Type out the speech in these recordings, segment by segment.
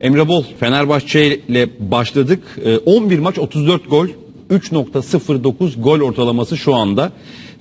Emre Bol Fenerbahçe ile başladık. Ee, 11 maç 34 gol 3.09 gol ortalaması şu anda.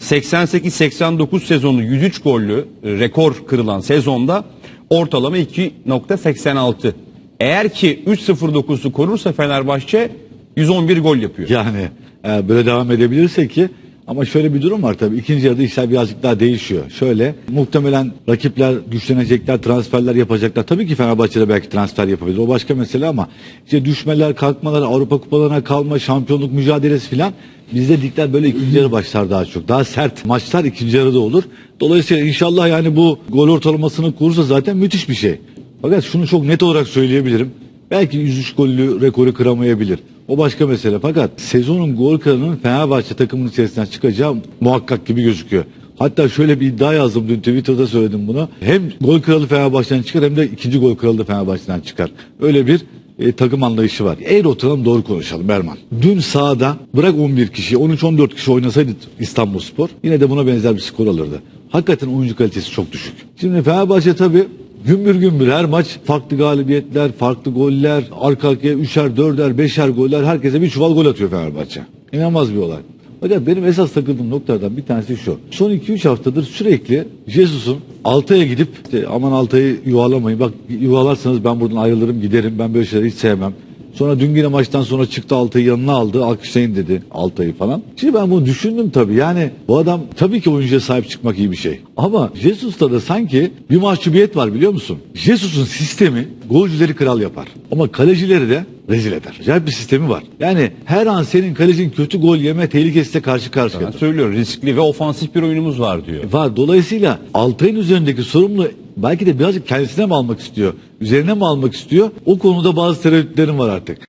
88-89 sezonu 103 gollü e, rekor kırılan sezonda ortalama 2.86. Eğer ki 3.09'u korursa Fenerbahçe 111 gol yapıyor. Yani e, böyle devam edebilirse ki ama şöyle bir durum var tabii. İkinci yarıda işler birazcık daha değişiyor. Şöyle muhtemelen rakipler güçlenecekler, transferler yapacaklar. Tabii ki Fenerbahçe'de belki transfer yapabilir. O başka mesele ama işte düşmeler, kalkmalar, Avrupa kupalarına kalma, şampiyonluk mücadelesi filan bizde ligler böyle ikinci yarı başlar daha çok. Daha sert maçlar ikinci yarıda olur. Dolayısıyla inşallah yani bu gol ortalamasını kurursa zaten müthiş bir şey. Fakat şunu çok net olarak söyleyebilirim. Belki 103 gollü rekoru kıramayabilir. O başka mesele. Fakat sezonun gol kralının Fenerbahçe takımının içerisinden çıkacağı muhakkak gibi gözüküyor. Hatta şöyle bir iddia yazdım dün Twitter'da söyledim bunu. Hem gol kralı Fenerbahçe'den çıkar hem de ikinci gol kralı da Fenerbahçe'den çıkar. Öyle bir e, takım anlayışı var. Eğri oturalım doğru konuşalım Erman. Dün sahada bırak 11 kişi 13-14 kişi oynasaydı İstanbulspor yine de buna benzer bir skor alırdı. Hakikaten oyuncu kalitesi çok düşük. Şimdi Fenerbahçe tabii Gümbür gümbür her maç farklı galibiyetler, farklı goller, arka arkaya üçer, dörder, beşer goller herkese bir çuval gol atıyor Fenerbahçe. İnanılmaz bir olay. Fakat benim esas takıldığım noktalardan bir tanesi şu. Son 2-3 haftadır sürekli Jesus'un Altay'a gidip işte, aman Altay'ı yuvarlamayın. Bak yuvarlarsanız ben buradan ayrılırım giderim. Ben böyle şeyleri hiç sevmem. Sonra dün yine maçtan sonra çıktı Altay'ı yanına aldı. Alkışlayın dedi Altay'ı falan. Şimdi ben bunu düşündüm tabii. Yani bu adam tabii ki oyuncuya sahip çıkmak iyi bir şey. Ama Jesus'ta da sanki bir mahcubiyet var biliyor musun? Jesus'un sistemi golcüleri kral yapar. Ama kalecileri de rezil eder. Acayip bir sistemi var. Yani her an senin kalecin kötü gol yeme tehlikesiyle karşı karşıya. Ben söylüyorum riskli ve ofansif bir oyunumuz var diyor. Var. Dolayısıyla Altay'ın üzerindeki sorumlu belki de birazcık kendisine mi almak istiyor? Üzerine mi almak istiyor? O konuda bazı tereddütlerim var artık.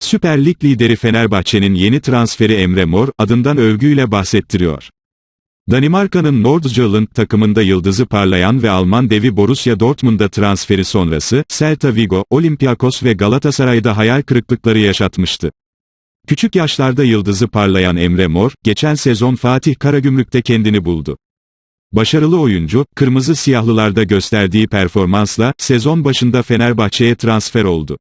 Süper Lig lideri Fenerbahçe'nin yeni transferi Emre Mor, adından övgüyle bahsettiriyor. Danimarka'nın Nordsjælland takımında yıldızı parlayan ve Alman devi Borussia Dortmund'a transferi sonrası, Celta Vigo, Olympiakos ve Galatasaray'da hayal kırıklıkları yaşatmıştı. Küçük yaşlarda yıldızı parlayan Emre Mor, geçen sezon Fatih Karagümrük'te kendini buldu. Başarılı oyuncu, kırmızı siyahlılarda gösterdiği performansla, sezon başında Fenerbahçe'ye transfer oldu.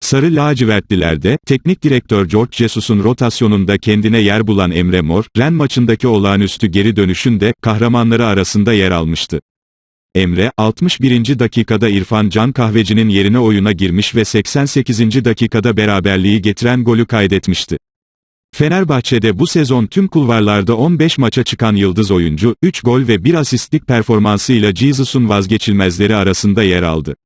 Sarı lacivertlilerde, teknik direktör George Jesus'un rotasyonunda kendine yer bulan Emre Mor, Ren maçındaki olağanüstü geri dönüşünde, kahramanları arasında yer almıştı. Emre, 61. dakikada İrfan Can Kahveci'nin yerine oyuna girmiş ve 88. dakikada beraberliği getiren golü kaydetmişti. Fenerbahçe'de bu sezon tüm kulvarlarda 15 maça çıkan yıldız oyuncu, 3 gol ve 1 asistlik performansıyla Jesus'un vazgeçilmezleri arasında yer aldı.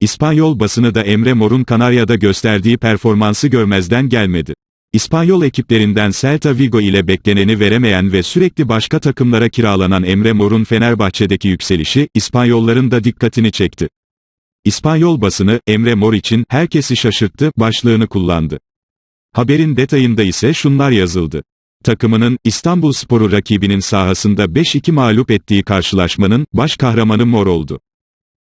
İspanyol basını da Emre Mor'un Kanarya'da gösterdiği performansı görmezden gelmedi. İspanyol ekiplerinden Celta Vigo ile bekleneni veremeyen ve sürekli başka takımlara kiralanan Emre Mor'un Fenerbahçe'deki yükselişi, İspanyolların da dikkatini çekti. İspanyol basını, Emre Mor için, herkesi şaşırttı, başlığını kullandı. Haberin detayında ise şunlar yazıldı. Takımının, İstanbul Sporu rakibinin sahasında 5-2 mağlup ettiği karşılaşmanın, baş kahramanı Mor oldu.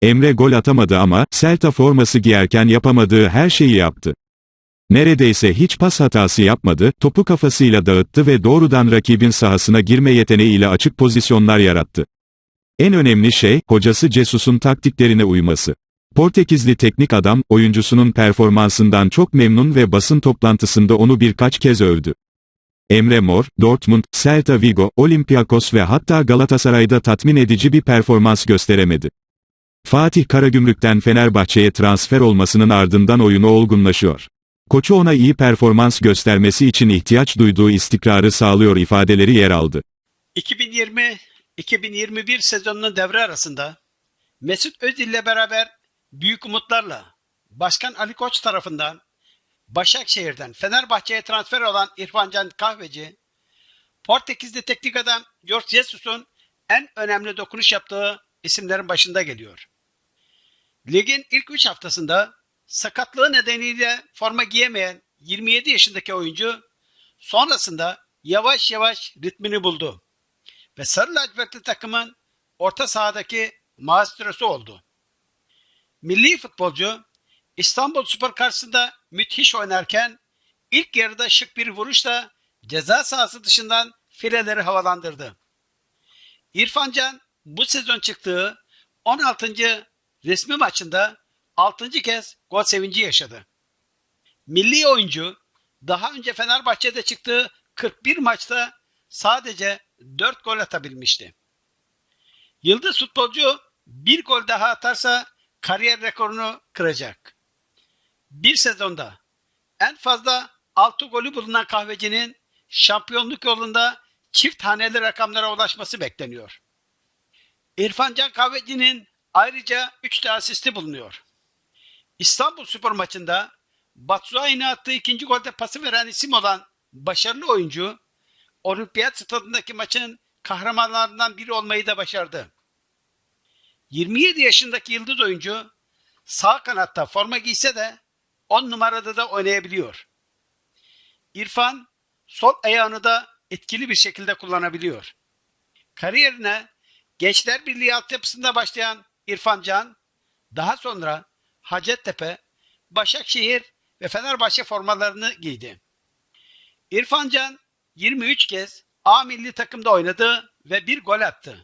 Emre gol atamadı ama, Celta forması giyerken yapamadığı her şeyi yaptı. Neredeyse hiç pas hatası yapmadı, topu kafasıyla dağıttı ve doğrudan rakibin sahasına girme yeteneğiyle açık pozisyonlar yarattı. En önemli şey, hocası Jesus'un taktiklerine uyması. Portekizli teknik adam, oyuncusunun performansından çok memnun ve basın toplantısında onu birkaç kez övdü. Emre Mor, Dortmund, Celta Vigo, Olympiakos ve hatta Galatasaray'da tatmin edici bir performans gösteremedi. Fatih Karagümrük'ten Fenerbahçe'ye transfer olmasının ardından oyunu olgunlaşıyor. Koçu ona iyi performans göstermesi için ihtiyaç duyduğu istikrarı sağlıyor ifadeleri yer aldı. 2020-2021 sezonunun devre arasında Mesut Özil ile beraber büyük umutlarla Başkan Ali Koç tarafından Başakşehir'den Fenerbahçe'ye transfer olan İrfan Can Kahveci, Portekizli teknik adam George Jesus'un en önemli dokunuş yaptığı isimlerin başında geliyor. Ligin ilk 3 haftasında sakatlığı nedeniyle forma giyemeyen 27 yaşındaki oyuncu sonrasında yavaş yavaş ritmini buldu ve Sarı Lacivertli takımın orta sahadaki maestrosu oldu. Milli futbolcu İstanbul Spor karşısında müthiş oynarken ilk yarıda şık bir vuruşla ceza sahası dışından fileleri havalandırdı. İrfan Can bu sezon çıktığı 16. resmi maçında 6. kez gol sevinci yaşadı. Milli oyuncu daha önce Fenerbahçe'de çıktığı 41 maçta sadece 4 gol atabilmişti. Yıldız futbolcu bir gol daha atarsa kariyer rekorunu kıracak. Bir sezonda en fazla 6 golü bulunan kahvecinin şampiyonluk yolunda çift haneli rakamlara ulaşması bekleniyor. İrfan Can Kahveci'nin ayrıca 3 de asisti bulunuyor. İstanbul Spor maçında Batshuayi'ne attığı ikinci golde pası veren isim olan başarılı oyuncu, Olimpiyat stadındaki maçın kahramanlarından biri olmayı da başardı. 27 yaşındaki yıldız oyuncu sağ kanatta forma giyse de 10 numarada da oynayabiliyor. İrfan sol ayağını da etkili bir şekilde kullanabiliyor. Kariyerine Gençler Birliği altyapısında başlayan İrfan Can, daha sonra Hacettepe, Başakşehir ve Fenerbahçe formalarını giydi. İrfan Can 23 kez A milli takımda oynadı ve bir gol attı.